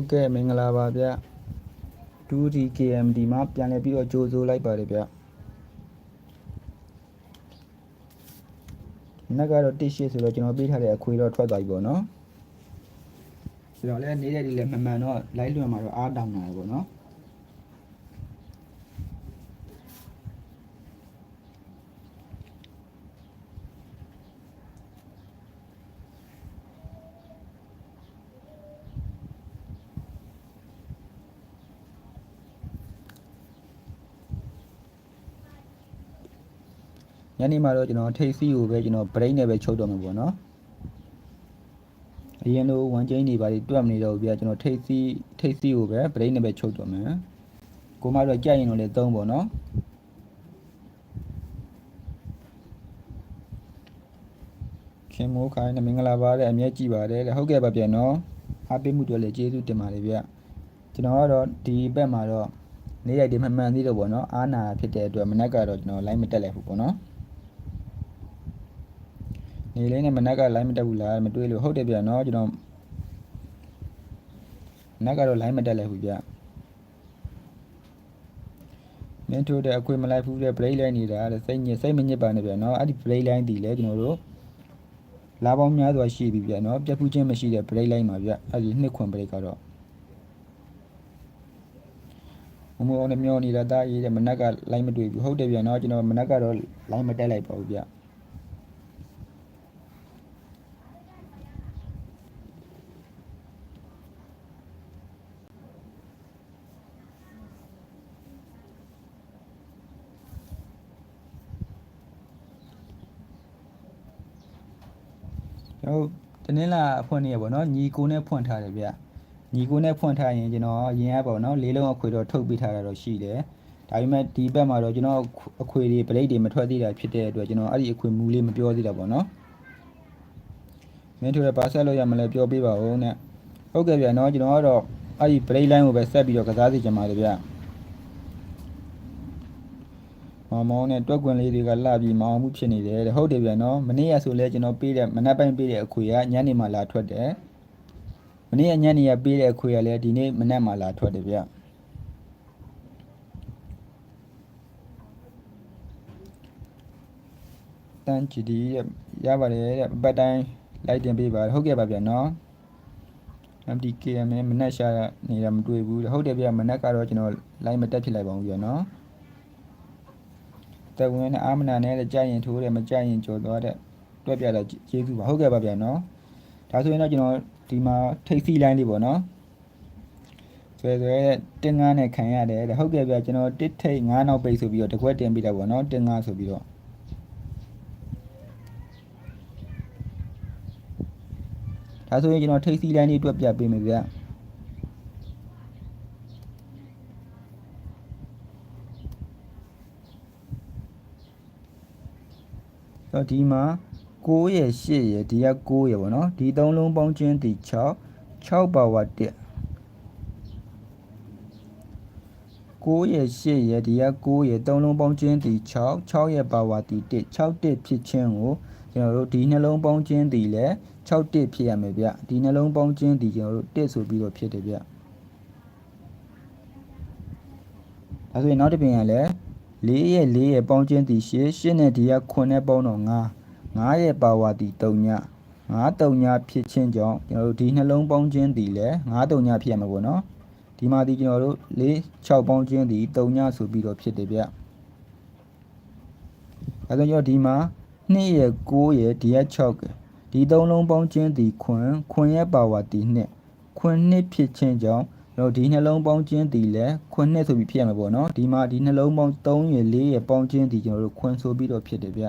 ဟုတ်ကဲ့မင်္ဂလာပါဗျ 2D KMD မှာပြန်လည်ပြီးတော့ကြိုးစိုးလိုက်ပါတယ်ဗျမနက်ကတော့တစ်ရှစ်ဆိုတော့ကျွန်တော်ပေးထားတဲ့အခွေတော့ထွက်သွားပြီပေါ့နော်ဆိုတော့လည်းနေတဲ့ဒီလည်းမမှန်တော့လိုက်လွန်မှာတော့အားတောင်းတာပေါ့နော် ညနေမှာတော့ကျွန်တော်ထိတ်စီကိုပဲကျွန်တော် brain နဲ့ပဲချုပ်တော့မှာပေါ့နော်အရင်လို1 chain တွေပါတွက်မနေတော့ဘူးဗျာကျွန်တော်ထိတ်စီထိတ်စီကိုပဲ brain နဲ့ပဲချုပ်တော့မှာကိုမတော့ကြိုက်ရင်တော့လည်းသုံးပေါ့နော်ခင်မိုးခိုင်းနဲ့မင်္ဂလာပါတဲ့အမြဲကြည့်ပါတယ်တဲ့ဟုတ်ကဲ့ပါပြန်နော်အားပေးမှုတွေလည်းကျေးဇူးတင်ပါတယ်ဗျကျွန်တော်ကတော့ဒီဘက်မှာတော့နေ့ရက်ဒီမှမှန်သေးတော့ပေါ့နော်အားနာဖြစ်တဲ့အတွက်မနက်ကတော့ကျွန်တော် line မတက်လိုက်ဘူးပေါ့နော် နေလေးနဲ့မနက်က line မတက်ဘူးလားမတွေးလို့ဟုတ်တယ်ဗျာနော်ကျွန်တော်မနက်ကတော့ line မတက်လိုက်ဘူးဗျမင်းတို့တဲ့အခွေမလိုက်ဘူးတဲ့ break line နေတာတဲ့စိတ်ညစ်စိတ်မညစ်ပါနဲ့ဗျာနော်အဲ့ဒီ break line တည်လဲကျွန်တော်တို့လာပေါင်းများစွာရှိပြီဗျာနော်ပြတ်ဖူးခြင်းမရှိတဲ့ break line ပါဗျအဲ့ဒီနှစ်ခွန် break ကတော့မမောနဲ့မျောနေတာတာရေးတဲ့မနက်က line မတွေ့ဘူးဟုတ်တယ်ဗျာနော်ကျွန်တော်မနက်ကတော့ line မတက်လိုက်ပါဘူးဗျ ကျွန်တော်တနင်္လာဖွင့်နေရပေါ့နော်ညီကိုနဲ့ဖွင့်ထားတယ်ဗျညီကိုနဲ့ဖွင့်ထားရင်ကျွန်တော်ရင်ရပေါ့နော်လေးလုံးအခွေတော့ထုတ်ပေးထားတာတော့ရှိတယ်ဒါပေမဲ့ဒီဘက်မှာတော့ကျွန်တော်အခွေတွေပလိတ်တွေမထွက်သေးတာဖြစ်တဲ့အတွက်ကျွန်တော်အဲ့ဒီအခွေမူလေးမပြောသေးတာပေါ့နော်မင်းတို့လည်းဘာဆက်လို့ရမလဲပြောပေးပါဦးနဲ့ဟုတ်ကဲ့ဗျာနော်ကျွန်တော်ကတော့အဲ့ဒီပလိတ်လိုင်းကိုပဲဆက်ပြီးတော့ကစားစီချင်ပါတယ်ဗျ မောင်မောင်နဲ့တွက်ကွင်လေးတွေကလှပြီးမအောင်မှုဖြစ်နေတယ်တဲ့ဟုတ်တယ်ဗျာနော်မနေ့ကဆိုလဲကျွန်တော်ပေးတဲ့မနက်ပိုင်းပေးတဲ့အခွေကညနေမှလာထွက်တယ်မနေ့ကညနေကပေးတဲ့အခွေကလည်းဒီနေ့မနက်မှလာထွက်တယ်ဗျတန်းချီဒီတဲ့ရပါတယ်တဲ့ပတ်တိုင်းလိုက်တင်ပေးပါဟုတ်ကဲ့ပါဗျာနော် MDKM မနက်ရှာနေတာမတွေ့ဘူးတဲ့ဟုတ်တယ်ဗျာမနက်ကတော့ကျွန်တော် line မတက်ဖြစ်လိုက်ပါဘူးဗျာနော် တဝင်းနဲ့အာမနာနဲ့ကြိုက်ရင်ထိုးတယ်မကြိုက်ရင်ကြော်သွားတဲ့တွက်ပြတာကျေးဇူးပါဟုတ်ကဲ့ပါဗျာနော်ဒါဆိုရင်တော့ကျွန်တော်ဒီမှာထိတ်စီလိုင်းလေးပေါ့နော်ဆွဲဆွဲတင်ငါးနဲ့ခံရတယ်တဲ့ဟုတ်ကဲ့ဗျာကျွန်တော်တစ်ထိတ်ငါးနောက်ပိတ်ဆိုပြီးတော့တစ်ခွက်တင်ပြတာပေါ့နော်တင်ငါးဆိုပြီးတော့ဒါဆိုရင်ကျွန်တော်ထိတ်စီလိုင်းလေးတွက်ပြပေးမယ်ဗျာ တော့ဒီမှာ9ရယ်8ရယ်ဒီက9ရယ်ပေါ့နော်ဒီသုံးလုံးပေါင်းချင်းဒီ6 6ပါဝါ1 9ရယ်8ရယ်ဒီက9ရယ်သုံးလုံးပေါင်းချင်းဒီ6 6ရယ်ပါဝါဒီ1 6 1ဖြစ်ချင်းကိုကျွန်တော်တို့ဒီနှလုံးပေါင်းချင်းဒီလဲ6 1ဖြစ်ရမယ်ဗျဒီနှလုံးပေါင်းချင်းဒီကျွန်တော်တို့1ဆိုပြီးတော့ဖြစ်တယ်ဗျဒါဆိုရင်နောက်တစ်ပြင်ကလည်း 4ရဲ့4ရဲ့ပေါင်းချင်းတီ8 8နဲ့ဒီက9နဲ့ပေါင်းတော့9 9ရဲ့ပါဝါတီ3ည9 3ညဖြစ်ချင်းကြောင့်ကျွန်တော်တို့ဒီနှလုံးပေါင်းချင်းတီလည်း9 3ညဖြစ်ရမှာပေါ့နော်ဒီမှာဒီကျွန်တော်တို့4 6ပေါင်းချင်းတီ3ညဆိုပြီးတော့ဖြစ်တယ်ဗျအဲဒါကြောင့်ဒီမှာ2ရဲ့9ရဲ့ဒီက6ဒီသုံးလုံးပေါင်းချင်းတီခွန်းခွန်းရဲ့ပါဝါတီ2ခွန်း2ဖြစ်ချင်းကြောင့် တော့ဒီနှလုံးပေါင်းချင်းတီလဲခွန်းနှစ်ဆိုပြီးဖြစ်ရမှာပေါ့နော်ဒီမှာဒီနှလုံးပေါင်း3ရယ်4ရယ်ပေါင်းချင်းတီကျွန်တော်တို့ခွန်းဆိုပြီးတော့ဖြစ်တယ်ဗျ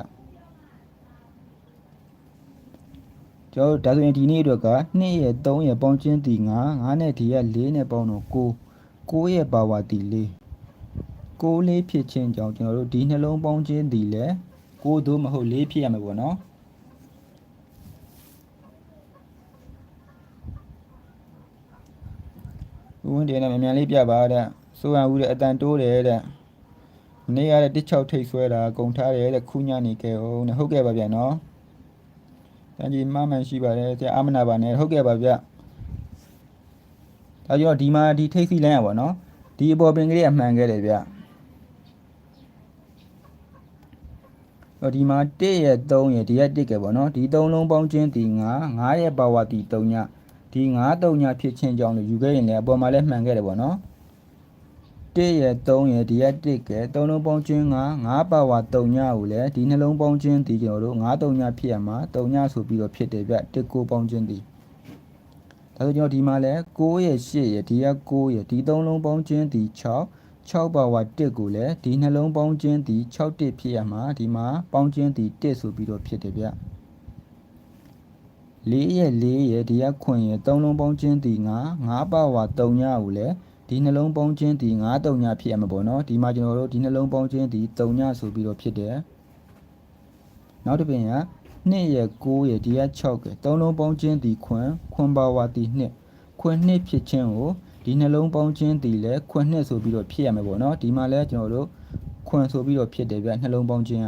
ကျွန်တော်ဒါဆိုရင်ဒီနေ့အတွက်က2ရယ်3ရယ်ပေါင်းချင်းတီ9 9နဲ့ဒီက4နဲ့ပေါင်းတော့9 9ရယ်ပါဝါတီ4 6လေးဖြစ်ချင်းကြောင့်ကျွန်တော်တို့ဒီနှလုံးပေါင်းချင်းတီလဲ6သို့မဟုတ်4ဖြစ်ရမှာပေါ့နော် ဦးဝင်းတယ်နဲ့မြန်မြန်လေးပြပါတဲ့စိုးရဦးတဲ့အတန်တိုးတယ်တဲ့နေ့ရတဲ့16ထိတ်ဆွဲတာဂုံထားတယ်တဲ့ခုညနေကဲအောင်တဲ့ဟုတ်ကဲ့ပါဗျာနော်တန်ကြီးမမှန်ရှိပါတယ်ဆရာအာမနာပါနဲ့ဟုတ်ကဲ့ပါဗျာဒါဒါကြောင့်ဒီမှာဒီထိတ်စီလိုင်းရပါတော့ဒီအပေါ်ပင်ကလေးကမှန်ခဲ့တယ်ဗျဟောဒီမှာ1ရဲ့3ရဲ့ဒီက1ကပေါ့နော်ဒီ3လုံးပေါင်းခြင်းဒီ9 9ရဲ့ပါဝါဒီ3ည ဒီ9 3ညဖြစ်ခြင်းကြောင့်လို့ယူခဲ့ရင်လည်းအပေါ်မှာလည်းမှန်ခဲ့တယ်ပေါ့နော်1ရဲ့3ရဲ့ဒီက1က3လုံးပေါင်းခြင်း9 9ပါဝါ3ညကိုလည်းဒီနှလုံးပေါင်းခြင်းဒီကျွန်တော်တို့9 3ညဖြစ်ရမှာ3ညဆိုပြီးတော့ဖြစ်တယ်ဗျ1ကိုပေါင်းခြင်းဒီဒါဆိုကျွန်တော်ဒီမှာလဲ9ရဲ့8ရဲ့ဒီက9ရဲ့ဒီ3လုံးပေါင်းခြင်းဒီ6 6ပါဝါ1ကိုလည်းဒီနှလုံးပေါင်းခြင်းဒီ6တစ်ဖြစ်ရမှာဒီမှာပေါင်းခြင်းဒီ1ဆိုပြီးတော့ဖြစ်တယ်ဗျ 4ရဲ့4ရဲ့ဒီကခွင်ရဲ့3လုံးပေါင်းခြင်းဒီ9 9ပါဝါ3ညကိုလည်းဒီနှလုံးပေါင်းခြင်းဒီ9 3ညဖြစ်ရမှာပေါ့နော်ဒီမှာကျွန်တော်တို့ဒီနှလုံးပေါင်းခြင်းဒီ3ညဆိုပြီးတော့ဖြစ်တယ်နောက်တစ်ပင်က2ရဲ့9ရဲ့ဒီက6က3လုံးပေါင်းခြင်းဒီခွင်ခွင်ပါဝါဒီ2ခွင်2ဖြစ်ခြင်းကိုဒီနှလုံးပေါင်းခြင်းဒီလဲခွင်2ဆိုပြီးတော့ဖြစ်ရမှာပေါ့နော်ဒီမှာလဲကျွန်တော်တို့ခွင်ဆိုပြီးတော့ဖြစ်တယ်ဗျနှလုံးပေါင်းခြင်းက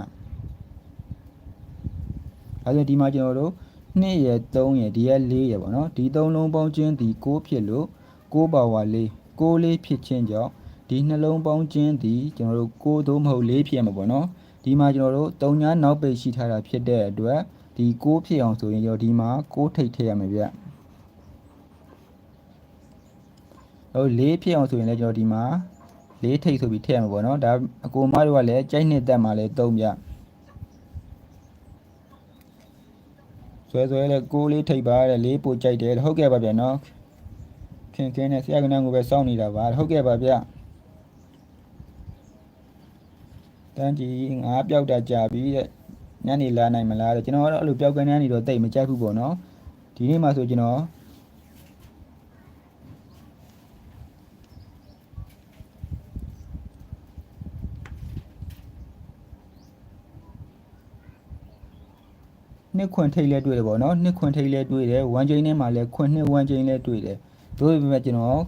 အဲဒါဒီမှာကျွန်တော်တို့ 2ရဲ့3ရဲ့ဒီရဲ့4ရဲ့ပေါ့နော်ဒီ3လုံးပေါင်းခြင်းဒီ6ဖြစ်လို့6ပါဝါ4 6လေးဖြစ်ခြင်းကြောင့်ဒီနှလုံးပေါင်းခြင်းဒီကျွန်တော်တို့6သို့မဟုတ်4ဖြစ်ရမှာပေါ့နော်ဒီမှာကျွန်တော်တို့3ညနောက်ပိတ်ရှိထားတာဖြစ်တဲ့အတွက်ဒီ6ဖြစ်အောင်ဆိုရင်ကျွန်တော်ဒီမှာ6ထိတ်ထည့်ရမှာဗျဟို4ဖြစ်အောင်ဆိုရင်လည်းကျွန်တော်ဒီမှာ4ထိတ်ဆိုပြီးထည့်ရမှာပေါ့နော်ဒါအကိုမတို့ကလည်းကြိုက်နှစ်တက်မှာလည်း3ပြ ဆွဲဆွဲလဲ6လေးထိတ်ပါတဲ့4ပို့ကြိုက်တယ်ဟုတ်ကဲ့ပါဗျာနော်ခင်ခင်နဲ့ဆရာကနန်းကိုပဲစောင့်နေတာပါဟုတ်ကဲ့ပါဗျာတန်းကြီးငါးပြောက်တာကြာပြီတဲ့ညနေလာနိုင်မလားတဲ့ကျွန်တော်ကတော့အဲ့လိုပြောက်ကန်းနေတော့တိတ်မကြိုက်ဘူးပေါ့နော်ဒီနေ့မှဆိုကျွန်တော် နှစ်ခွင်ထိတ်လဲတွေ့တယ်ပေါ့နော်နှစ်ခွင်ထိတ်လဲတွေ့တယ်ဝမ်ချိန်ထဲမှာလဲခွင်နှစ်ဝမ်ချိန်လဲတွေ့တယ်တို့ပေမဲ့ကျွန်တော်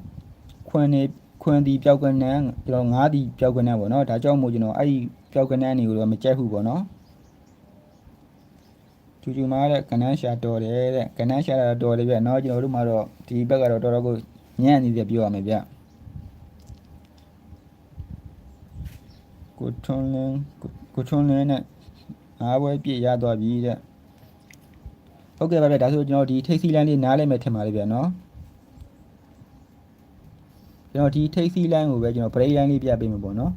ခွင်နေခွင်ဒီပျောက်ကနန်းကျွန်တော်ငါးဒီပျောက်ကနန်းပေါ့နော်ဒါကြောင့်မို့ကျွန်တော်အဲ့ဒီပျောက်ကနန်းတွေကိုတော့မကြိုက်ဘူးပေါ့နော်ကျူကျူမားတဲ့ကနန်းရှာတော်တယ်တဲ့ကနန်းရှာတာတော်တယ်ဗျနော်ကျွန်တော်တို့မှာတော့ဒီဘက်ကတော့တော်တော်ကိုညံ့နေတယ်ပြောရမယ်ဗျကိုထွန်းလင်းကိုထွန်းလင်းနဲ့အားပွဲပြည့်ရသွားပြီတဲ့ ဟုတ်ကဲ့ပါဗျာဒါဆိုကျွန်တော်ဒီထိပ်စီလိုင်းလေးနားလည်မယ်ထင်ပါတယ်ဗျာနော်ကျွန်တော်ဒီထိပ်စီလိုင်းကိုပဲကျွန်တော် break line လေးပြပေးမှာပေါ့နော်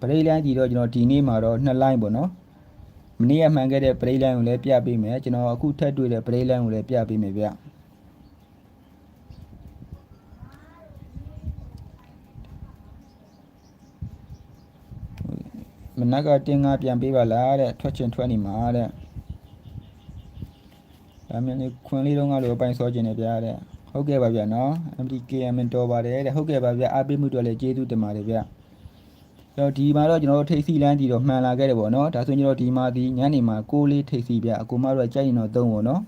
break line ဒီတော့ကျွန်တော်ဒီနေ့မှာတော့2 line ပေါ့နော်မနေ့ကမှန်ခဲ့တဲ့ break line ကိုလည်းပြပေးမယ်ကျွန်တော်အခုထပ်တွေ့တဲ့ break line ကိုလည်းပြပေးမယ်ဗျာမနက်ကတင်ငါပြန်ပေးပါလားတဲ့ထွက်ချင်ထွက်နေမှာတဲ့ ဒါမြန်လေးခွင်လေးတော့ငါလိုအပိုင်စောခြင်းနေပြတဲ့ဟုတ်ကဲ့ပါဗျာနော် MTKM တော်ပါတယ်တဲ့ဟုတ်ကဲ့ပါဗျာအားပေးမှုတော့လည်းကျေးဇူးတင်ပါတယ်ဗျာတော့ဒီမှာတော့ကျွန်တော်တို့ထိတ်စီလန်းတီတော့မှန်လာခဲ့တယ်ပေါ့နော်ဒါဆိုရင်ကျွန်တော်ဒီမှာဒီညနေမှာကိုလေးထိတ်စီဗျာအကူမတို့ကြိုက်ရင်တော့သုံးပေါ့နော်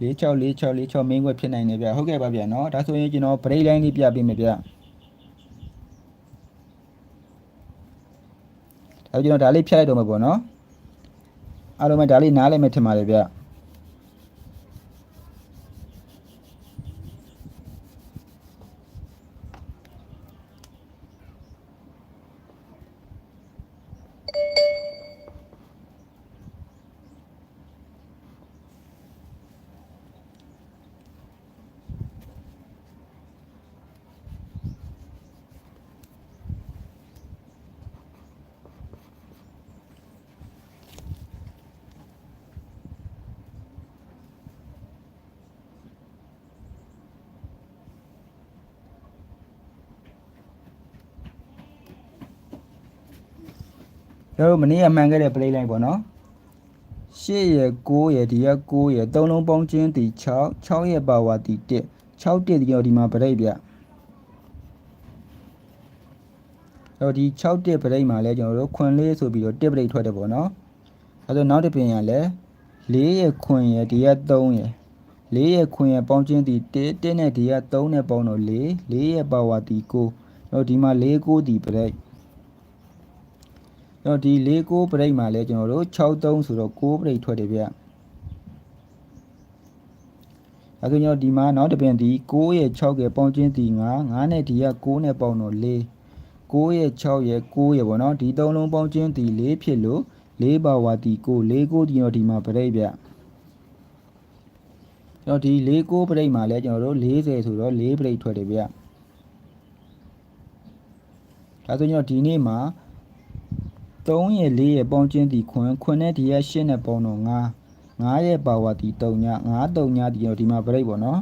လေး6 4 6 4 6မင်းခွက်ဖြစ်နိုင်တယ်ဗျဟုတ်ကဲ့ပါဗျာနော်ဒါဆိုရင်ကျွန်တော် break line လေးပြပေးမယ်ဗျ အဲကျွန်တော်ဒါလေးဖြတ်လိုက်တော့မှာပေါ့နော်အားလုံးပဲဒါလေးနားလိုက်မယ်ထင်ပါတယ်ဗျ ကျွန်တော်တို့မနေ့ကမှန်ခဲ့တဲ့ play line ပေါ့နော်8ရယ်9ရယ်ဒီက9ရယ်သုံးလုံးပေါင်းခြင်းဒီ6 6ရယ်ပါဝါဒီ1 6တက်ဒီကျွန်တော်ဒီမှာပြိတ်ဗျအဲ့တော့ဒီ6တက်ပြိတ်မှာလဲကျွန်တော်တို့ခွန်လေးဆိုပြီးတော့တက်ပြိတ်ထွက်တယ်ပေါ့နော်အဲ့တော့နောက်တစ်ပြင်ရလဲ4ရယ်ခွန်ရယ်ဒီက3ရယ်4ရယ်ခွန်ရယ်ပေါင်းခြင်းဒီ1 1နဲ့ဒီက3နဲ့ပေါင်းတော့4 4ရယ်ပါဝါဒီ9ကျွန်တော်ဒီမှာ4 9ဒီပြိတ် တော့ဒီ၄6ပရိတ်မှာလဲကျွန်တော်တို့63ဆိုတော့6ပရိတ်ထွက်တယ်ဗျဒါဆိုကျွန်တော်ဒီမှာနောက်တစ်ပင်ဒီ6ရဲ့6ရဲ့ပေါင်းချင်းဒီ9 9နဲ့ဒီက6နဲ့ပေါင်းတော့4 9ရဲ့6ရဲ့9ရဲ့ပေါ့နော်ဒီသုံးလုံးပေါင်းချင်းဒီ4ဖြစ်လို့4ပါဝါဒီ9 4 9ဒီတော့ဒီမှာပြိဋိဗျကျွန်တော်ဒီ4 9ပြိဋိမှာလဲကျွန်တော်တို့40ဆိုတော့4ပြိဋိထွက်တယ်ဗျဒါဆိုကျွန်တော်ဒီနေ့မှာ 3ရဲ့4ရဲ့ပေါင်းချင်းဒီခွန်းခွန်းနဲ့ဒီက8နဲ့ပေါင်းတော့9 9ရဲ့ပါဝါဒီ3ည9 3ညဒီတော့ဒီမှာပြိဋိပေါ့နော်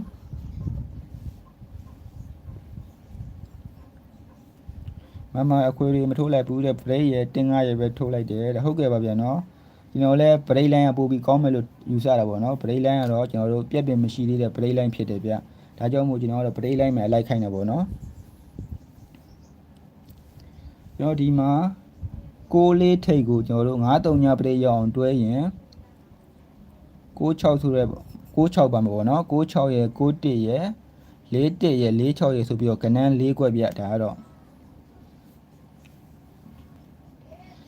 မမအခွေတွေမထိုးလိုက်ဘူးတဲ့ပြိဋိရဲ့တင်း9ရဲ့ပဲထိုးလိုက်တယ်တဲ့ဟုတ်ကဲ့ပါဗျာနော်ကျွန်တော်လည်းပရိတ်လိုင်းကပို့ပြီးကောင်းမယ်လို့ယူဆတာပေါ့နော်ပရိတ်လိုင်းကတော့ကျွန်တော်တို့ပြက်ပင်မရှိသေးတဲ့ပရိတ်လိုင်းဖြစ်တယ်ဗျဒါကြောင့်မို့ကျွန်တော်ကတော့ပရိတ်လိုင်းမှာအလိုက်ခိုင်းတယ်ပေါ့နော်ကျွန်တော်ဒီမှာ 6လေးထိတ်ကိုကျွန်တော်တို့9 3ညပရိတ်ရအောင်တွဲရင်96ဆိုရဲ96ပါမှာပေါ့နော်96ရဲ့91ရဲ့41ရဲ့46ရဲ့ဆိုပြီးတော့ကနန်း၄ခွက်ပြဒါကတော့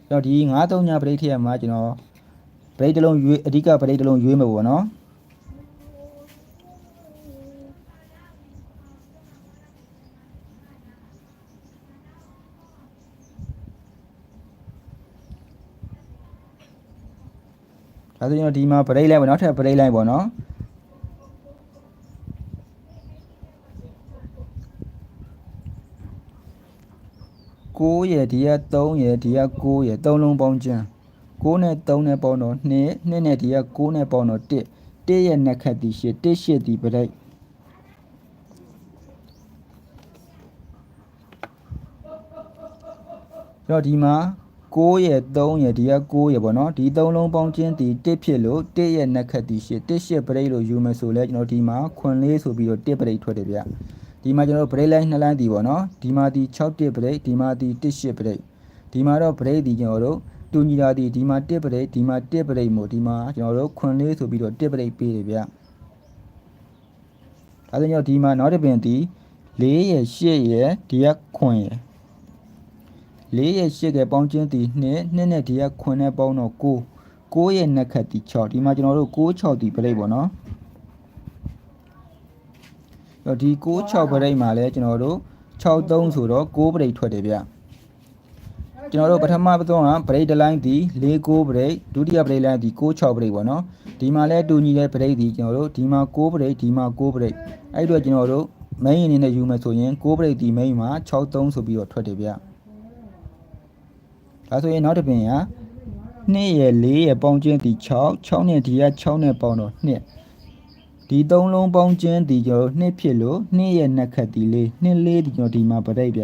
ကျွန်တော်ဒီ93ညပရိတ်ထည့်ရမှာကျွန်တော်ပရိတ်တစ်လုံးရွေးအဓိကပရိတ်တစ်လုံးရွေးမှာပေါ့နော် ဒါဆိုကျွန်တော်ဒီမှာပရိတ်လိုက်ပေါ့နောက်ထပ်ပရိတ်လိုက်ပေါ့နော်9ရယ်ဒီက3ရယ်ဒီက9ရယ်3လုံးပေါင်းချမ်း6နဲ့3နဲ့ပေါင်းတော့2 2နဲ့ဒီက6နဲ့ပေါင်းတော့1 1ရဲ့နှစ်ခတ်ဒီ8 1 8ဒီပရိတ်တော့ဒီမှာ 6ရဲ့3ရဲ့ဒီက9ရဲ့ပေါ့နော်ဒီ3လုံးပေါင်းချင်းဒီ1ဖြစ်လို့1ရဲ့နှစ်ခတ်ဒီ8 1 8ပရိတ်လို့ယူမယ်ဆိုလဲကျွန်တော်ဒီမှာခွန်လေးဆိုပြီးတော့1ပရိတ်ထွက်တယ်ဗျဒီမှာကျွန်တော်ပရိတ်လိုက်နှစ်လိုင်းဒီပေါ့နော်ဒီမှာဒီ6 1ပရိတ်ဒီမှာဒီ1 8ပရိတ်ဒီမှာတော့ပရိတ်ဒီကျွန်တော်တို့တူညီတာဒီဒီမှာ1ပရိတ်ဒီမှာ1ပရိတ်မို့ဒီမှာကျွန်တော်တို့ခွန်လေးဆိုပြီးတော့1ပရိတ်ပေးတယ်ဗျဒါဆိုကျွန်တော်ဒီမှာနောက်တစ်ပင်ဒီ4ရဲ့8ရဲ့ဒီကခွန်ရဲ့ 4ရဲ့8ကပေါင်းချင်းဒီ2 2နဲ့ဒီကခွန်နဲ့ပေါင်းတော့9 9ရဲ့နှစ်ခတ်ဒီ6ဒီမှာကျွန်တော်တို့6 6ဒီပရိတ်ပေါ့နော်တော့ဒီ6 6ပရိတ်မှာလဲကျွန်တော်တို့6 3ဆိုတော့6ပရိတ်ထွက်တယ်ဗျကျွန်တော်တို့ပထမပတ်တော့ကပရိတ်တစ်လိုင်းဒီ4 9ပရိတ်ဒုတိယပရိတ်လိုင်းဒီ6 6ပရိတ်ပေါ့နော်ဒီမှာလဲတူညီတဲ့ပရိတ်ဒီကျွန်တော်တို့ဒီမှာ6ပရိတ်ဒီမှာ6ပရိတ်အဲ့တော့ကျွန်တော်တို့ main အနေနဲ့ယူမယ်ဆိုရင်6ပရိတ်ဒီ main မှာ6 3ဆိုပြီးတော့ထွက်တယ်ဗျ ဒါဆိုရင်နောက်တစ်ပင်က2ရဲ့4ရဲ့ပေါင်းချင်းဒီ6 6နဲ့ဒီက6နဲ့ပေါင်းတော့2ဒီသုံးလုံးပေါင်းချင်းဒီကျွန်တော်2ဖြစ်လို့2ရဲ့နှစ်ခတ်ဒီလေး2လေးဒီကျွန်တော်ဒီမှာပရိတ်ဗျ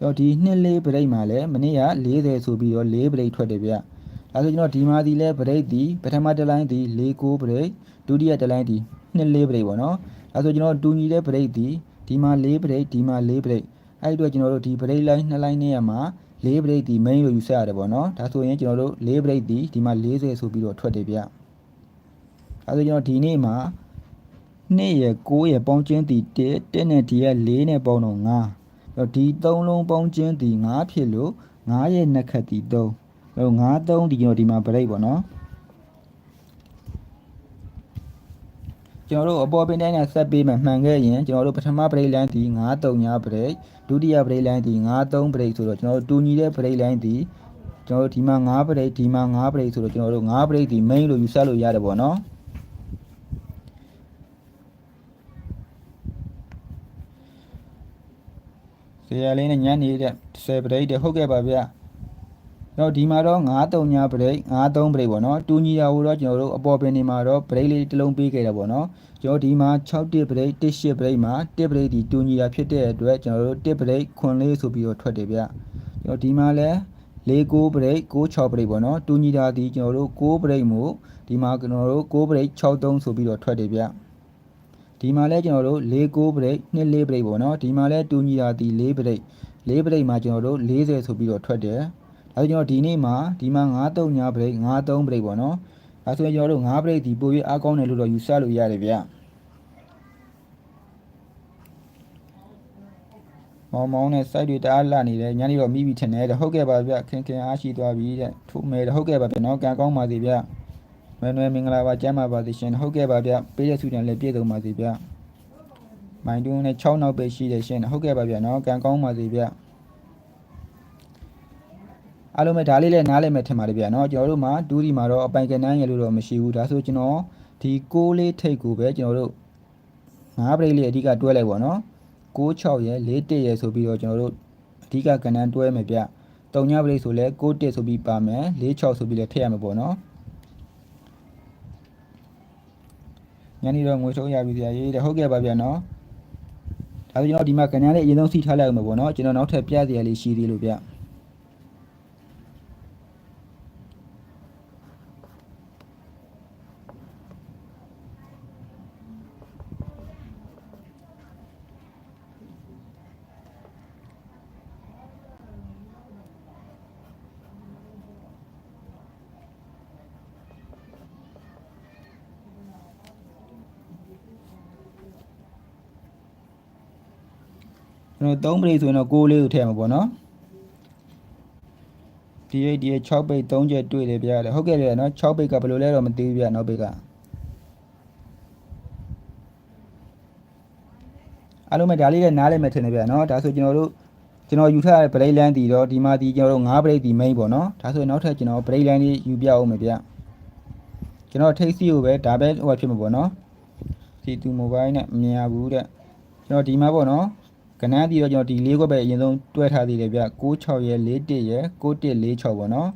တော့ဒီ2လေးပရိတ်မှာလည်းမနေ့က40ဆိုပြီးတော့4ပရိတ်ထွက်တယ်ဗျဒါဆိုကျွန်တော်ဒီမှာဒီလဲပရိတ်ဒီပထမတစ်လိုင်းဒီ4 9ပရိတ်ဒုတိယတစ်လိုင်းဒီ2 4ပရိတ်ပေါ့နော်ဒါဆိုကျွန်တော်တူညီတဲ့ပရိတ်ဒီဒီမှာ4ပရိတ်ဒီမှာ4ပရိတ် အဲ့ဒီတော့ကျွန်တော်တို့ဒီ break line နှစ် line နဲ့ရမှာ၄ break ဒီ main လို့ယူဆရတယ်ပေါ့နော်ဒါဆိုရင်ကျွန်တော်တို့၄ break ဒီဒီမှာ40ဆိုပြီးတော့ထွက်တယ်ဗျဒါဆိုကျွန်တော်ဒီနေ့မှာ2ရယ်9ရယ်ပေါင်းချင်းဒီ1 1နဲ့ဒီက4နဲ့ပေါင်းတော့9တော့ဒီ3လုံးပေါင်းချင်းဒီ9ဖြစ်လို့9ရဲ့နှစ်ခတ်ဒီ3တော့9 3ဒီကျွန်တော်ဒီမှာ break ပေါ့နော် ကျွန်တော်တို့အပေါ်ပင်တိုင်းနဲ့ဆက်ပေးမှမှန်ခဲ့ရင်ကျွန်တော်တို့ပထမ break line ဒီ9 3ည break ဒုတိယ break line ဒီ9 3 break ဆိုတော့ကျွန်တော်တို့တူညီတဲ့ break line ဒီကျွန်တော်တို့ဒီမှာ9 break ဒီမှာ9 break ဆိုတော့ကျွန်တော်တို့9 break ဒီ main လို့ယူဆလို့ရတယ်ပေါ့နော်ဆရာလေးနဲ့ညနေတဲ့10 break တဲ့ဟုတ်ကဲ့ပါဗျာ တော့ဒီမှာတော့9 3ည break 9 3 break ပေါ့နော်တူညီတာကိုတော့ကျွန်တော်တို့အပေါ်ပင်နေမှာတော့ break လေးတစ်လုံးပေးခဲ့တာပေါ့နော်ကျွန်တော်ဒီမှာ6 1 break 1 8 break မှာ1 break ဒီတူညီတာဖြစ်တဲ့အတွက်ကျွန်တော်တို့1 break ခွန်လေးဆိုပြီးတော့ထွက်တယ်ဗျကျွန်တော်ဒီမှာလဲ၄9 break 6 6 break ပေါ့နော်တူညီတာဒီကျွန်တော်တို့6 break မို့ဒီမှာကျွန်တော်တို့6 break 6 3ဆိုပြီးတော့ထွက်တယ်ဗျဒီမှာလဲကျွန်တော်တို့၄9 break 2 4 break ပေါ့နော်ဒီမှာလဲတူညီတာဒီ4 break 4 break မှာကျွန်တော်တို့40ဆိုပြီးတော့ထွက်တယ် ဒါဆိုကျွန်တော်ဒီနေ့မှာဒီမှာ9 3ည break 9 3 break ပေါ့နော်ဒါဆိုရင်ကျွန်တော်တို့9 break ဒီပိုပြီးအားကောင်းတယ်လို့တော့ယူဆလို့ရတယ်ဗျမောင်မောင်နဲ့ site တွေတအားလှနေတယ်ညနေတော့မိပြီထင်တယ်တဲ့ဟုတ်ကဲ့ပါဗျခင်ခင်အားရှိသွားပြီတဲ့ထိုးမယ်တဲ့ဟုတ်ကဲ့ပါဗျနော်ကံကောင်းပါစေဗျမန်နွယ်မင်္ဂလာပါကျမ်းပါပါသရှင်ဟုတ်ကဲ့ပါဗျပေးတဲ့ဆုတောင်းလည်းပြည့်စုံပါစေဗျမိုင်းတွန်းနဲ့6နောက်ပဲရှိတယ်ရှင်ဟုတ်ကဲ့ပါဗျနော်ကံကောင်းပါစေဗျ အားလုံးပဲဒါလေးလည်းနားလည်မယ်ထင်ပါတယ်ဗျနော်ကျွန်တော်တို့မှာဒူးဒီမှာတော့အပိုင်ကနန်းရလို့တော့မရှိဘူးဒါဆိုကျွန်တော်ဒီ6လေးထိတ်ကိုပဲကျွန်တော်တို့9ပရိတ်လေးအဓိကတွဲလိုက်ပါနော်66ရယ်41ရယ်ဆိုပြီးတော့ကျွန်တော်တို့အဓိကကဏ္ဍတွဲမယ်ဗျတုံညပရိတ်ဆိုလဲ61ဆိုပြီးပါမယ်46ဆိုပြီးလည်းထည့်ရမှာပေါ့နော်ညနေတော့ငွေထုတ်ရပြီဆရာကြီးတဲ့ဟုတ်ကဲ့ပါဗျာနော်ဒါဆိုကျွန်တော်ဒီမှာကဏ္ဍလေးအရင်ဆုံးစီထားလိုက်အောင်ပေါ့နော်ကျွန်တော်နောက်ထပ်ပြစရာလေးရှိသေးလို့ဗျ ကျွန်တော်3ပရိတ်ဆိုရင်တော့6လေးကိုထည့်မှာပေါ့နော်ဒီရိတ်ဒီ6ပိတ်3ချက်တွေ့တယ်ဗျာတဲ့ဟုတ်ကဲ့ဗျာနော်6ပိတ်ကဘယ်လိုလဲတော့မသိဘူးဗျာနောက်ပိတ်ကအားလုံးပဲဒါလေးလည်းနားလည်မယ်ထင်တယ်ဗျာနော်ဒါဆိုကျွန်တော်တို့ကျွန်တော်ယူထားတဲ့ break line တီတော့ဒီမှာဒီကျွန်တော်တို့9 break တီ main ပေါ့နော်ဒါဆိုရင်နောက်ထပ်ကျွန်တော် break line လေးယူပြအောင်မယ်ဗျကျွန်တော်ထိတ်စီကိုပဲဒါပဲဟိုဖြစ်မှာပေါ့နော်ဒီသူ mobile နဲ့မမြင်ရဘူးတဲ့ကျွန်တော်ဒီမှာပေါ့နော် ကနန်းတီတော့ကျွန်တော်ဒီလေးခွက်ပဲအရင်ဆုံးတွဲထားသေးတယ်ဗျ96ရယ်41ရယ်9146ပေါ့နော်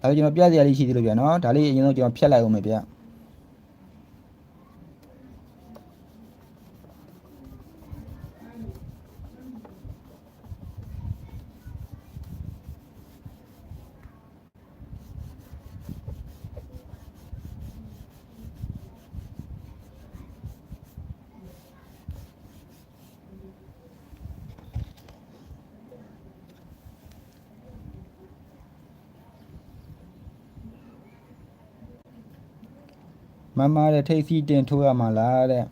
ဒါဆိုကျွန်တော်ပြစရာလေးရှိသေးလို့ဗျာနော်ဒါလေးအရင်ဆုံးကျွန်တော်ဖြတ်လိုက်အောင်မယ်ဗျ မမတဲ့ထိတ်စီတင်ထိုးရမှာလားတဲ့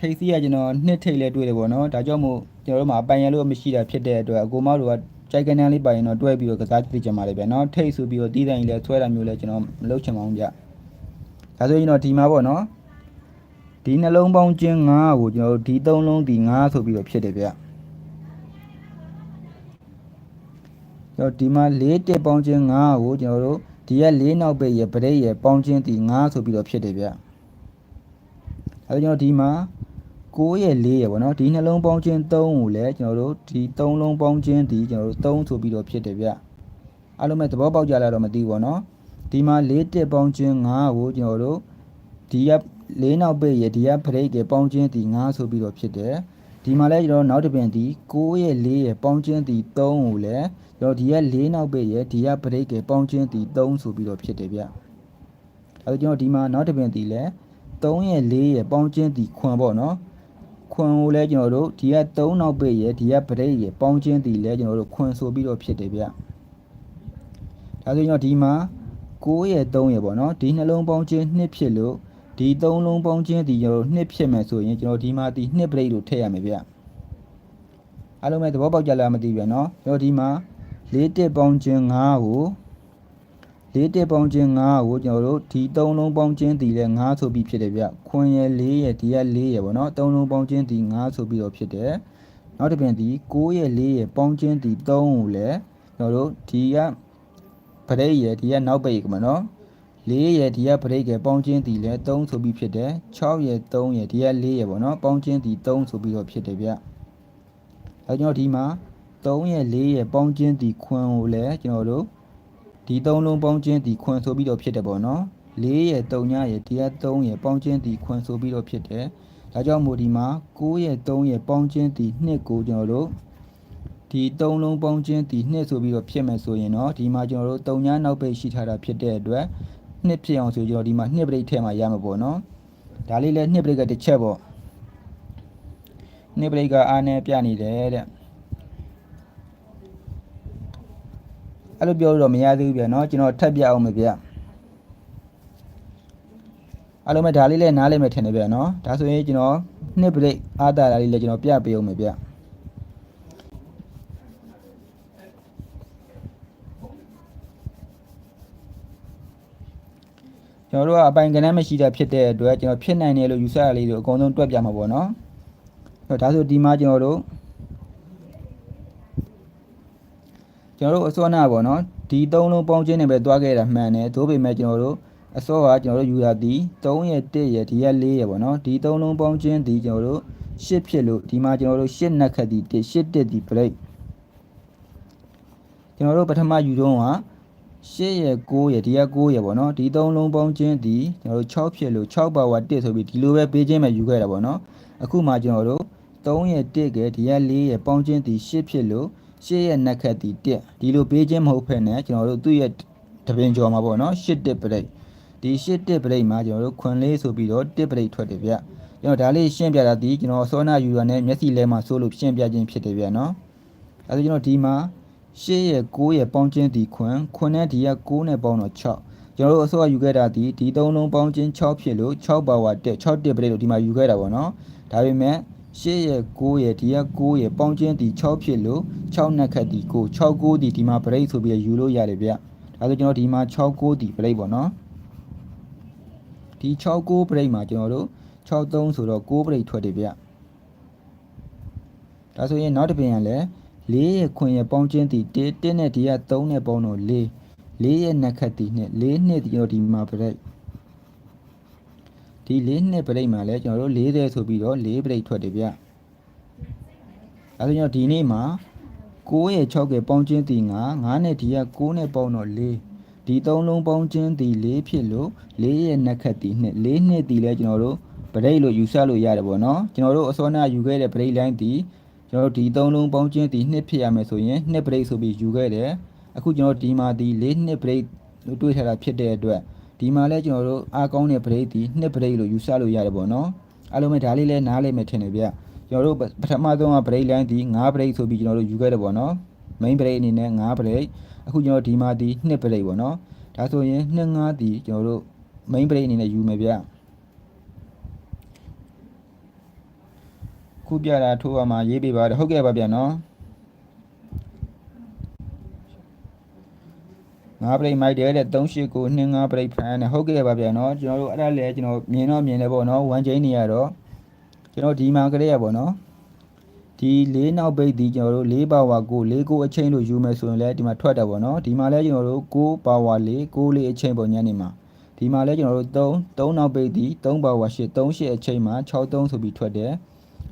ထိတ်စီကကျွန်တော်နှစ်ထိတ်လဲတွေ့တယ်ပေါ့နော်ဒါကြောင့်မို့ကျွန်တော်တို့မှာအပိုင်ရလို့မရှိတာဖြစ်တဲ့အတွက်အကိုမတို့ကကြိုက်ကနန်းလေးပိုင်ရင်တော့တွဲပြီးတော့ကစားကြည့်ကြမှာလေဗျာနော်ထိတ်ဆိုပြီးတော့တီးတိုင်းလဲဆွဲတာမျိုးလဲကျွန်တော်မလုပ်ချင်ပါဘူးဗျဒါဆိုရင်တော့ဒီမှာပေါ့နော်ဒီနှလုံးပေါင်းချင်း9ကိုကျွန်တော်တို့ဒီသုံးလုံးဒီ9ဆိုပြီးတော့ဖြစ်တယ်ဗျကျွန်တော်ဒီမှာ၄တက်ပေါင်းချင်း9ကိုကျွန်တော်တို့ ဒီက၄နောက်ပိတ်ရပရိတ်ရပေါင်းချင်းတီ9ဆိုပြီးတော့ဖြစ်တယ်ဗျအဲကျွန်တော်ဒီမှာ9ရဲ့4ရပေါ့နော်ဒီနှလုံးပေါင်းချင်း3ကိုလည်းကျွန်တော်တို့ဒီ3လုံးပေါင်းချင်းတီကျွန်တော်တို့3ဆိုပြီးတော့ဖြစ်တယ်ဗျအားလုံးပဲသဘောပေါက်ကြလားတော့မသိဘူးပေါ့နော်ဒီမှာ4တက်ပေါင်းချင်း9ကိုကျွန်တော်တို့ဒီက၄နောက်ပိတ်ရဒီကပရိတ်ရပေါင်းချင်းတီ9ဆိုပြီးတော့ဖြစ်တယ်ဒီမှာလည်းကျွန်တော်နောက်တစ်ပြင်ဒီ9ရဲ့4ရဲ့ပေါင်းချင်းတီ3ကိုလည်းကျွန် တော်ဒီက4နောက်ပိတ်ရဒီကပရိတ်ကပေါင်းချင်းတီ3ဆိုပြီးတော့ဖြစ်တယ်ဗျအဲကျွန်တော်ဒီမှာနောက်တစ်ပြင်တီလဲ3ရဲ့4ရဲ့ပေါင်းချင်းတီခွန်ပေါ့နော်ခွန်ကိုလည်းကျွန်တော်တို့ဒီက3နောက်ပိတ်ရဒီကပရိတ်ရပေါင်းချင်းတီလဲကျွန်တော်တို့ခွန်ဆိုပြီးတော့ဖြစ်တယ်ဗျဒါဆိုကျွန်တော်ဒီမှာ9ရဲ့3ရဲ့ပေါ့နော်ဒီနှလုံးပေါင်းချင်း2ဖြစ်လို့ဒီ3လုံးပေါင်းချင်းဒီကျွန်တော်တို့2ဖြစ်မယ်ဆိုရင်ကျွန်တော်ဒီမှာဒီ2ပရိတ်လို့ထည့်ရမယ်ဗျအားလုံးပဲသဘောပေါက်ကြလားမသိဘူးဗျနော်ကျွန်တော်ဒီမှာ ၄တက်ပေါင်းခြင်း9ကို၄တက်ပေါင်းခြင်း9ကိုကျွန်တော်တို့ဒီ၃လုံးပေါင်းခြင်းဒီလဲ9ဆိုပြီးဖြစ်တယ်ဗျခွန်ရယ်၄ရယ်ဒီက၄ရယ်ပေါ့နော်၃လုံးပေါင်းခြင်းဒီ9ဆိုပြီးတော့ဖြစ်တယ်နောက်တစ်ပြင်ဒီ9ရယ်4ရယ်ပေါင်းခြင်းဒီ3ကိုလည်းကျွန်တော်တို့ဒီကပရိတ်ရယ်ဒီကနောက်ပိတ်ကမနော်၄ရယ်ဒီကပရိတ်ကပေါင်းခြင်းဒီလဲ3ဆိုပြီးဖြစ်တယ်6ရယ်3ရယ်ဒီက4ရယ်ပေါ့နော်ပေါင်းခြင်းဒီ3ဆိုပြီးတော့ဖြစ်တယ်ဗျအဲကျွန်တော်ဒီမှာ 3ရဲ့4ရဲ့ပေါင်းခြင်းဒီခွန်ကိုလည်းကျွန်တော်တို့ဒီ3လုံးပေါင်းခြင်းဒီခွန်ဆိုပြီးတော့ဖြစ်တယ်ပေါ့နော်4ရဲ့3ညရဲ့ဒီက3ရဲ့ပေါင်းခြင်းဒီခွန်ဆိုပြီးတော့ဖြစ်တယ်ဒါကြောင့်မို့ဒီမှာ9ရဲ့3ရဲ့ပေါင်းခြင်းဒီ2ကိုကျွန်တော်တို့ဒီ3လုံးပေါင်းခြင်းဒီ2ဆိုပြီးတော့ဖြစ်မယ်ဆိုရင်တော့ဒီမှာကျွန်တော်တို့3ညနောက်ပိတ်ရှိထားတာဖြစ်တဲ့အတွက်2ဖြစ်အောင်ဆိုကျွန်တော်ဒီမှာ2ပရိတ်ထည့်မှာရမှာပေါ့နော်ဒါလေးလည်း2ပရိတ်ကတစ်ချက်ပေါ့2ပရိတ်ကအားနဲ့ပြနေတယ်တဲ့ အဲ့လိုပြောလို့တော့မရသေးဘူးဗျာเนาะကျွန်တော်ထပ်ပြအောင်မယ်ဗျာအားလုံးပဲဒါလေးလည်းနားလည်မယ်ထင်တယ်ဗျာเนาะဒါဆိုရင်ကျွန်တော် နှစ်ပရိတ်အားတာလေးလည်းကျွန်တော်ပြပေးအောင်မယ်ဗျကျွန်တော်တို့ကအပိုင်ကနန်းမရှိတာဖြစ်တဲ့အတွက်ကျွန်တော်ဖြစ်နိုင်တယ်လို့ယူဆရလေးတွေအကုန်လုံးတွက်ပြမှာပေါ့နော်အဲ့တော့ဒါဆိုဒီမှာကျွန်တော်တို့ ကျွန်တော်တို့အစောနာပေါ့နော်ဒီသုံးလုံးပေါင်းချင်းနဲ့ပဲတွားခဲ့တာမှန်တယ်သို့ပေမဲ့ကျွန်တော်တို့အစောကကျွန်တော်တို့ယူရသည်3ရဲ့1ရဲ့ဒီရဲ့4ရဲ့ပေါ့နော်ဒီသုံးလုံးပေါင်းချင်းဒီကျွန်တော်တို့8ဖြစ်လို့ဒီမှာကျွန်တော်တို့8နက်ခတ်ဒီ1 8တက်ဒီ break ကျွန်တော်တို့ပထမယူတော့က8ရဲ့9ရဲ့ဒီရဲ့9ရဲ့ပေါ့နော်ဒီသုံးလုံးပေါင်းချင်းဒီကျွန်တော်တို့6ဖြစ်လို့6ပါဝါ1ဆိုပြီးဒီလိုပဲပေးချင်းပဲယူခဲ့တာပေါ့နော်အခုမှကျွန်တော်တို့3ရဲ့1ကဒီရဲ့4ရဲ့ပေါင်းချင်းဒီ8ဖြစ်လို့ 8ရဲ့နက်ခတ်ဒီ1ဒီလိုပေးချင်းမဟုတ်ဖ ೇನೆ ကျွန်တော်တို့သူ့ရဲ့တပင်ကျော်မှာပေါ့နော်8တက် break ဒီ8တက် break မှာကျွန်တော်တို့ခွန်လေးဆိုပြီးတော့1 break ထွက်တယ်ဗျကျွန်တော်ဒါလေးရှင်းပြတာဒီကျွန်တော်စောနာယူရနဲ့မျက်စိလဲမှာစိုးလို့ရှင်းပြခြင်းဖြစ်တယ်ဗျနော်အဲဒါကျွန်တော်ဒီမှာ8ရဲ့9ရဲ့ပေါင်းချင်းဒီခွန်ခွန်နဲ့ဒီက9နဲ့ပေါင်းတော့6ကျွန်တော်တို့အစောယူခဲ့တာဒီဒီသုံးလုံးပေါင်းချင်း6ဖြစ်လို့6ပါဝါတက်6တက် break လို့ဒီမှာယူခဲ့တာပေါ့နော်ဒါပေမဲ့ 8ရဲ့9ရဲ့ဒီက9ရဲ့ပေါင်းချင်းဒီ6ဖြစ်လို့6နဲ့ခတ်ဒီ9 6 9ဒီဒီမှာ break ဆိုပြီးယူလို့ရတယ်ဗျဒါဆိုကျွန်တော်ဒီမှာ6 9ဒီ break ပေါ့နော်ဒီ6 9 break မှာကျွန်တော်တို့63ဆိုတော့6 break ထွက်တယ်ဗျဒါဆိုရင်နောက်တစ်ပင်ကလည်း4ရဲ့ခွင်ရဲ့ပေါင်းချင်းတီ1 1နဲ့ဒီက3နဲ့ပေါင်းတော့4 4ရဲ့နှက်ခတ်တီနဲ့4နှစ်ဒီတော့ဒီမှာ break ဒီ4နှစ် break မှာလည်းကျွန်တော်တို့40ဆိုပြီးတော့4 break ထွက်တယ်ဗျအဲဒါကြောင့်ဒီနေ့မှာ9ရဲ့6ရဲ့ပေါင်းချင်းတီ9 9နဲ့ဒီက9နဲ့ပေါင်းတော့4ဒီ3လုံးပေါင်းချင်းတီ4ဖြစ်လို့4ရဲ့နှက်ခတ်တီနဲ့4နှစ်တီလဲကျွန်တော်တို့ break လို့ယူဆလို့ရတယ်ပေါ့နော်ကျွန်တော်တို့အစောနာယူခဲ့တဲ့ break line တီကျွန်တော်တို့ဒီ3လုံးပေါင်းချင်းတီနှစ်ဖြစ်ရမယ်ဆိုရင်နှစ် break ဆိုပြီးယူခဲ့တယ်အခုကျွန်တော်ဒီမှာဒီ4နှစ် break လို့တွေးထားတာဖြစ်တဲ့အတွက် ဒီမှာလဲကျွန်တော်တို့အားကောင်းတဲ့ break တီနှစ် break လို့ယူဆလို့ရတယ်ပေါ့နော်အားလုံးပဲဒါလေးလဲနားလိမ့်မယ်ထင်တယ်ဗျကျွန်တော်တို့ပထမဆုံးက break line တီ9 break ဆိုပြီးကျွန်တော်တို့ယူခဲ့တယ်ပေါ့နော် main break အနေနဲ့9 break အခုကျွန်တော်ဒီမှာဒီ2 break ပေါ့နော်ဒါဆိုရင်2 5ဒီကျွန်တော်တို့ main break အနေနဲ့ယူမယ်ဗျခုပြတာထိုးရမှာရေးပေးပါတယ်ဟုတ်ကဲ့ပါဗျာနော် ငါးပရိတ်မိုက်တယ်တဲ့38ကို25ပရိတ်ဖန်တယ်ဟုတ်ကဲ့ပါဗျာနော်ကျွန်တော်တို့အဲ့ဒါလည်းကျွန်တော်မြင်တော့မြင်တယ်ပေါ့နော်1 chain နေရတော့ကျွန်တော်ဒီမှာကလေးရပေါ့နော်ဒီ၄နောက်ပိတ်ဒီကျွန်တော်တို့၄ပါဝါကို၄ကိုအချိန်လို့ယူမယ်ဆိုရင်လည်းဒီမှာထွက်တယ်ပေါ့နော်ဒီမှာလည်းကျွန်တော်တို့6ပါဝါ၄6လေးအချိန်ပေါ့ညနေမှာဒီမှာလည်းကျွန်တော်တို့3 3နောက်ပိတ်ဒီ3ပါဝါ8 3 8အချိန်မှာ6 3ဆိုပြီးထွက်တယ်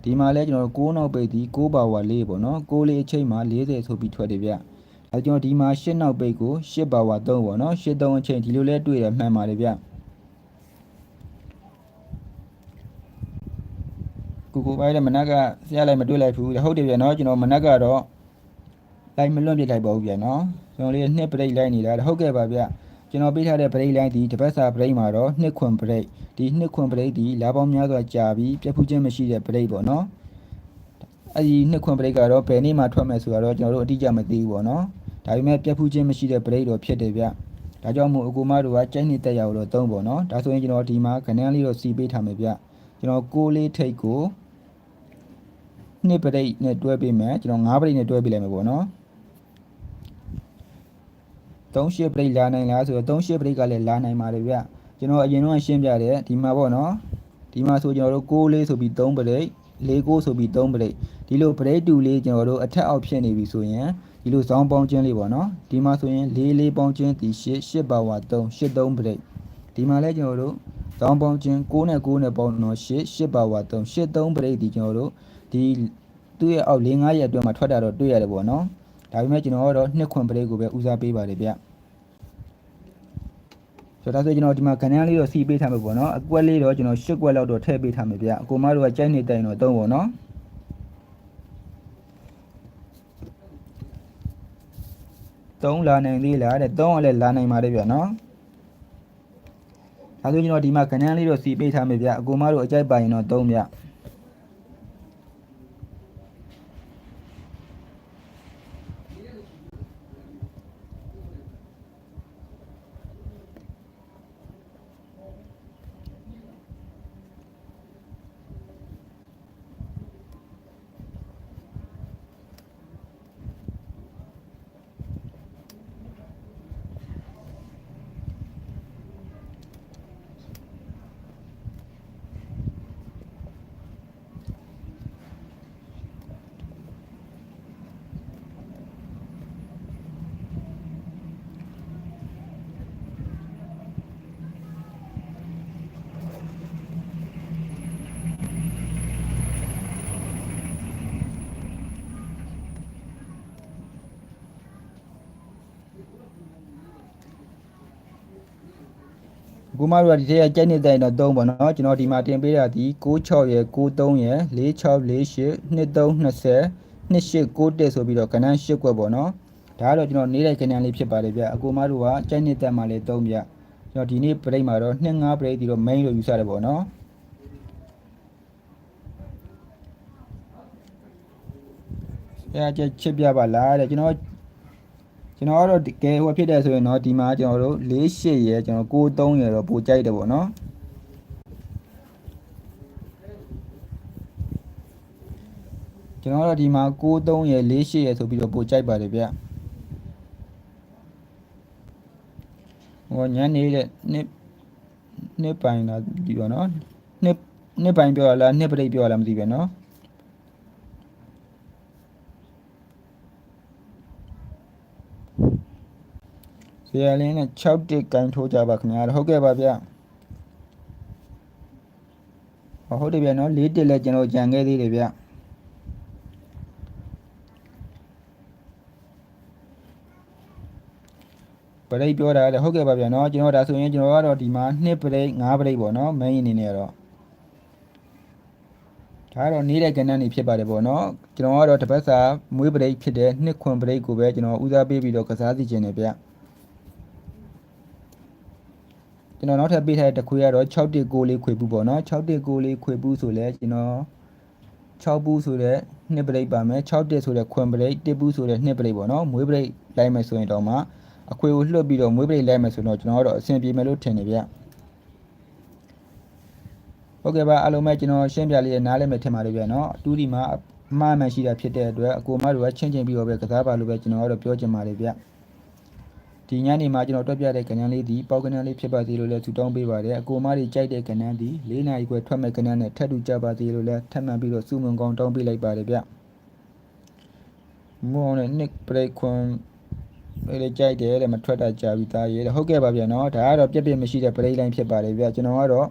ဒီမှာလည်းကျွန်တော်တို့6နောက်ပိတ်ဒီ6ပါဝါ4ပေါ့နော်6လေးအချိန်မှာ40ဆိုပြီးထွက်တယ်ဗျ အဲကျွန်တော်ဒီမှာ8နောက်ပိတ်ကို8ပါဝါ3ပေါ့နော်8 3အချိန်ဒီလိုလဲတွေ့ရမှန်ပါတယ်ဗျကိုကိုပိုင်းလည်းမနက်ကဆရာလည်းမတွေ့လိုက်ဘူးဟုတ်တယ်ဗျနော်ကျွန်တော်မနက်ကတော့လိုက်မလွန့်ပြလိုက်ပါဘူးဗျနော်ကျွန်တော်လေးနှစ်ပရိတ်လိုက်နေတာဟုတ်ကဲ့ပါဗျကျွန်တော်ပေးထားတဲ့ပရိတ်လိုင်းဒီတပတ်စာပရိတ်မှာတော့နှစ်ခွန်ပရိတ်ဒီနှစ်ခွန်ပရိတ်ဒီလာပေါင်းများစွာကြာပြီးပြတ်ဖူးခြင်းမရှိတဲ့ပရိတ်ပေါ့နော်အဲဒီနှစ်ခွန်ပရိတ်ကတော့ဘယ်နေ့မှထွက်မယ်ဆိုတော့ကျွန်တော်တို့အတိအကျမသိဘူးပေါ့နော် ဒါပေမဲ့ပြတ်ဖူးခြင်းမရှိတဲ့ပရိတ်တော့ဖြစ်တယ်ဗျဒါကြောင့်မို့အကူမတို့ကကြိုက်နေတဲ့ရအောင်တော့သုံးပေါ့နော်ဒါဆိုရင်ကျွန်တော်ဒီမှာခဏလေးတော့စီပေးထားမယ်ဗျကျွန်တော်ကိုလေးထိတ်ကိုနှစ်ပရိတ်နဲ့တွဲပေးမယ်ကျွန်တော်၅ပရိတ်နဲ့တွဲပေးလိုက်မယ်ပေါ့နော်38 break လာနိုင်လားဆိုတော့38 break ကလည်းလာနိုင်ပါတယ်ဗျကျွန်တော်အရင်တော့ရှင်းပြတယ်ဒီမှာပေါ့နော်ဒီမှာဆိုကျွန်တော်တို့6လေးဆိုပြီး3 break 4 6ဆိုပြီး3 break ဒီလို break တူလေးကျွန်တော်တို့အထက်အောက်ဖြစ်နေပြီဆိုရင် ဒီလိုဇောင်းပေါင်းခြင်းလေးပေါ့နော်ဒီမှာဆိုရင်4 4ပေါင်းခြင်းဒီ8 8ပါဝါ3 8 3 break ဒီမှာလည်းကျွန်တော်တို့ဇောင်းပေါင်းခြင်း6နဲ့6နဲ့ပေါင်းတော့8 8ပါဝါ3 8 3 break ဒီကျွန်တော်တို့ဒီသူ့ရဲ့အောက်4 5ရက်အတွင်းမှာထွက်တာတော့တွေ့ရတယ်ပေါ့နော်ဒါပေမဲ့ကျွန်တော်ကတော့နှစ်ခွန်ပရိတ်ကိုပဲဦးစားပေးပါတယ်ဗျဆိုတော့ဒါဆိုကျွန်တော်ဒီမှာခဏန်းလေးတော့စီးပေးထားမယ်ပေါ့နော်အကွက်လေးတော့ကျွန်တော်၈ကွက်လောက်တော့ထည့်ပေးထားမယ်ဗျအကိုမတို့ကကြိုက်နေတိုင်တော့သုံးပေါ့နော် သုံးလာနိုင်သေးလားတဲ့သုံးကလည်းလာနိုင်ပါတယ်ဗျနော်ဒါဆိုကျွန်တော်ဒီမှာခဏန်းလေးတော့စီးပေးထားမယ်ဗျအကိုမတို့အကြိုက်ပါရင်တော့သုံးဗျ ကိုမတို့ကဒီထက်ကကြိုက်နေတဲ့ရင်တော့3ပေါ့နော်ကျွန်တော်ဒီမှာတင်ပေးတာဒီ96ရယ်93ရယ်4648 2320 2891ဆိုပြီးတော့ကဏ္ဍ8ကွက်ပေါ့နော်ဒါကတော့ကျွန်တော်နေတဲ့ကဏ္ဍလေးဖြစ်ပါတယ်ဗျအကိုမတို့ကကြိုက်နေတဲ့မှာလေး3ဗျကျွန်တော်ဒီနေ့ပြိတ်မှာတော့2 5ပြိတ်ဒီတော့ main လို့ယူဆတယ်ပေါ့နော်အဲအချက်ချစ်ပြပါလားတဲ့ကျွန်တော် ကျွန်တော်ကတော့တကယ်ဟိုဖြစ်တယ်ဆိုရင်တော့ဒီမှာကျွန်တော်တို့48ရယ်ကျွန်တော်93ရယ်တော့ပိုကြိုက်တယ်ပေါ့နော်ကျွန်တော်ကတော့ဒီမှာ93ရယ်48ရယ်ဆိုပြီးတော့ပိုကြိုက်ပါတယ်ဗျဟိုညနေတဲ့နှစ်နှစ်ပိုင်တာဒီပေါ့နော်နှစ်နှစ်ပိုင်ပြောရလားနှစ်ပရိတ်ပြောရလားမသိပဲနော် ဆရာလင်းနဲ့6တစ်ကင်ထိုးကြပါခင်ဗျာဟုတ်ကဲ့ပါဗျဟုတ်တယ်ဗျနော်4တစ်လည်းကျွန်တော်ကြံခဲ့သေးတယ်ဗျပရိတ်ပြောတာလည်းဟုတ်ကဲ့ပါဗျနော်ကျွန်တော်ဒါဆိုရင်ကျွန်တော်ကတော့ဒီမှာ2ပရိတ်5ပရိတ်ပေါ့နော် main အနေနဲ့တော့ဒါကတော့နေတဲ့ကဏ္ဍနေဖြစ်ပါတယ်ပေါ့နော်ကျွန်တော်ကတော့တစ်ပတ်စာမွေးပရိတ်ဖြစ်တဲ့နှစ်ခွန်ပရိတ်ကိုပဲကျွန်တော်ဦးစားပေးပြီးတော့ကစားစီခြင်းနေဗျ ကျွန်တော်နောက်ထပ်ပေးထားတဲ့တစ်ခွေကတော့619လေးခွေပူပေါ့နော်619လေးခွေပူဆိုလဲကျွန်တော်6ပူဆိုတဲ့နှစ်ပရိတ်ပါမယ်61ဆိုတဲ့ခွန်ပရိတ်1ပူဆိုတဲ့နှစ်ပရိတ်ပေါ့နော်မွေးပရိတ်လိုက်မယ်ဆိုရင်တော့မှအခွေကိုလွှတ်ပြီးတော့မွေးပရိတ်လိုက်မယ်ဆိုတော့ကျွန်တော်ကတော့အဆင်ပြေမယ်လို့ထင်တယ်ဗျဟုတ်ကဲ့ပါအားလုံးပဲကျွန်တော်ရှင်းပြလေးနားလည်မယ်ထင်ပါတယ်ဗျနော်အတူဒီမှာအမှားမှန်ရှိတာဖြစ်တဲ့အတွက်အကိုမတို့ကချင်းချင်းပြီးတော့ပဲကစားပါလို့ပဲကျွန်တော်ကတော့ပြောချင်ပါတယ်ဗျ ဒီညနေမှာကျွန်တော်တွက်ပြတဲ့ကဏ္ဍလေးဒီပေါက်ကဏ္ဍလေးဖြစ်ပါသေးလို့လည်းဆုတောင်းပေးပါတယ်အကိုမတွေကြိုက်တဲ့ကဏ္ဍဒီ၄နာရီခွဲထွက်မဲ့ကဏ္ဍနဲ့ထပ်တူကြပါသေးလို့လည်းထပ်မံပြီးတော့စုမုံကောင်းတောင်းပေးလိုက်ပါတယ်ဗျမောနဲ့ nick break ခွန်လေးကြိုက်တယ်တဲ့မထွက်တာကြာပြီသားရေးတဲ့ဟုတ်ကဲ့ပါဗျာနော်ဒါကတော့ပြက်ပြက်မရှိတဲ့ break line ဖြစ်ပါတယ်ဗျကျွန်တော်ကတော့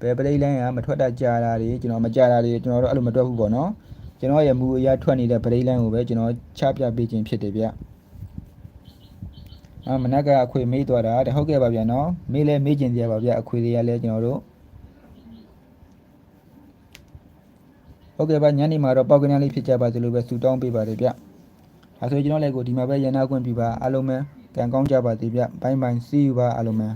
ဘယ် break line ကမထွက်တာကြာတာတွေကျွန်တော်မကြာတာတွေကျွန်တော်တို့အဲ့လိုမတွက်ဘူးပေါ့နော်ကျွန်တော်ရဲ့မူအရာထွက်နေတဲ့ break line ကိုပဲကျွန်တော်ချပြပေးခြင်းဖြစ်တယ်ဗျ အမနက်ကအခွေမေးသွားတာတဲ့ဟုတ်ကဲ့ပါဗျာနော်မေးလဲမေးကျင်ကြပါဗျာအခွေတွေကလည်းကျွန်တော်တို့ဟုတ်ကဲ့ပါညနေမှာတော့ပောက်ကနန်းလေးဖြစ်ကြပါစေလို့ပဲဆုတောင်းပေးပါတယ်ဗျဒါဆိုကျွန်တော်လည်းကိုဒီမှာပဲရန်နာခွင့်ပြပါအားလုံးပဲကံကောင်းကြပါစေဗျဘိုင်းဘိုင်း see you ပါအားလုံးပဲ